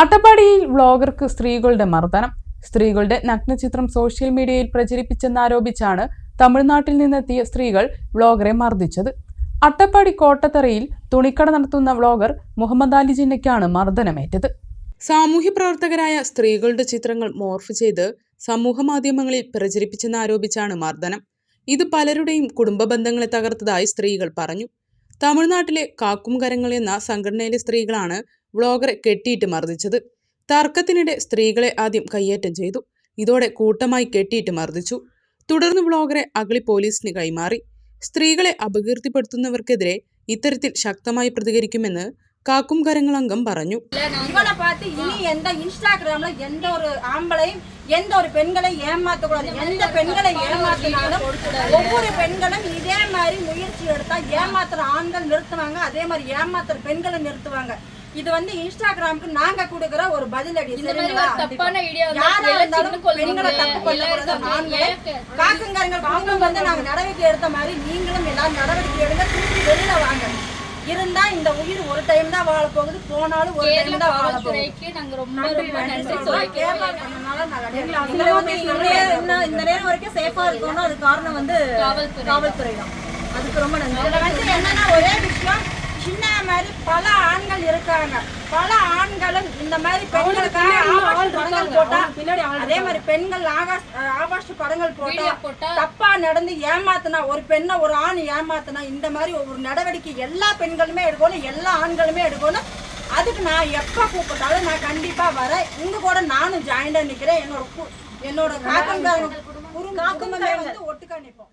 അട്ടപ്പാടിയിൽ വ്ളോഗർക്ക് സ്ത്രീകളുടെ മർദ്ദനം. സ്ത്രീകളുടെ നഗ്നചിത്രം സോഷ്യൽ മീഡിയയിൽ പ്രചരിപ്പിച്ചെന്നാരോപിച്ചാണ് തമിഴ്നാട്ടിൽ നിന്നെത്തിയ സ്ത്രീകൾ വ്ളോഗറെ മർദ്ദിച്ചത്. അട്ടപ്പാടി കോട്ടത്തറയിൽ തുണിക്കട നടത്തുന്ന വ്ളോഗർ മുഹമ്മദ് അലി ജിന്നയ്ക്കാണ് മർദ്ദനമേറ്റത്. സാമൂഹ്യ പ്രവർത്തകരായ സ്ത്രീകളുടെ ചിത്രങ്ങൾ മോർഫ് ചെയ്ത് സമൂഹ മാധ്യമങ്ങളിൽ പ്രചരിപ്പിച്ചെന്നാരോപിച്ചാണ് മർദ്ദനം. ഇത് പലരുടെയും കുടുംബ ബന്ധങ്ങളെ തകർത്തതായി സ്ത്രീകൾ പറഞ്ഞു. തമിഴ്നാട്ടിലെ കാക്കും കരങ്ങൾ എന്ന സംഘടനയിലെ സ്ത്രീകളാണ് വ്ളോഗറെ കെട്ടിയിട്ട് മർദ്ദിച്ചത് തർക്കത്തിനിടെ സ്ത്രീകളെ ആദ്യം കയ്യേറ്റം ചെയ്തു ഇതോടെ കൂട്ടമായി കെട്ടിയിട്ട് മർദ്ദിച്ചു തുടർന്ന് വ്ളോഗറെ അഗളി പോലീസിന് കൈമാറി സ്ത്രീകളെ അപകീർത്തിപ്പെടുത്തുന്നവർക്കെതിരെ ഇത്തരത്തിൽ ശക്തമായി പ്രതികരിക്കുമെന്ന് കാക്കും കരങ്ങൾ അംഗം പറഞ്ഞു இவனை பார்த்து இனி எந்த இன்ஸ்டாகிராம்ல எந்த ஒரு ஆம்பளையும் எந்த ஒரு பெண்களை ஏமாத்தக்கூடாது எந்த பெண்களை ஏமாத்தினாலும் ஒவ்வொரு பெண்களும் இதே மாதிரி முயற்சி எடுத்தா ஏமாத்துற ஆண்கள் நிறுத்துவாங்க அதே மாதிரி ஏமாத்துற பெண்களை நிறுத்துவாங்க இது வந்து இன்ஸ்டாகிராமுக்கு நாங்க கொடுக்கிற ஒரு பதிலடி தப்பான ஐடியா யாரா இருந்தாலும் பெண்களை தப்பு பண்ணக்கூடாது ஆண்களை காக்குங்காரங்கள் குடும்பம் வந்து நாங்க நடவடிக்கை எடுத்த மாதிரி நீங்களும் எல்லாரும் நடவடிக்கை எடுங்க. திருப்பி வெளியில வாங்க. இருந்தா இந்த உயிர் ஒரு டைம் தான் வாழ போகுது போனாலும் ஒரு டைம் தான் வாழ போகுது நாங்க ரொம்ப ரொம்ப நன்றி சொல்லிக்கிறோம் இந்த நேரம் வரைக்கும் சேஃபா இருக்கணும் அது காரணம் வந்து காவல்துறை காவல்துறை தான். அதுக்கு ரொம்ப நன்றி. வந்து என்னன்னா ஒரே விஷயம் சின்ன மாதிரி பல ஆண்கள் இருக்காங்க. பல ஆண்களும் இந்த மாதிரி பெண்களுக்காக ஆபாச படங்கள் போட்டா அதே மாதிரி பெண்கள் ஆகாஷ் ஆபாச படங்கள் போட்டா தப்பா நடந்து ஏமாத்துனா ஒரு பெண்ணை ஒரு ஆண் ஏமாத்துனா இந்த மாதிரி ஒரு நடவடிக்கை எல்லா பெண்களுமே எடுக்கணும் எல்லா ஆண்களுமே எடுக்கணும். அதுக்கு நான் எப்ப கூப்பிட்டாலும் நான் கண்டிப்பா வரேன். உங்க கூட நானும் ஜாயிண்டா நிக்கிறேன். என்னோட என்னோட காக்கங்காரங்க குடும்பமே வந்து ஒட்டுக்கா நிப்போம்.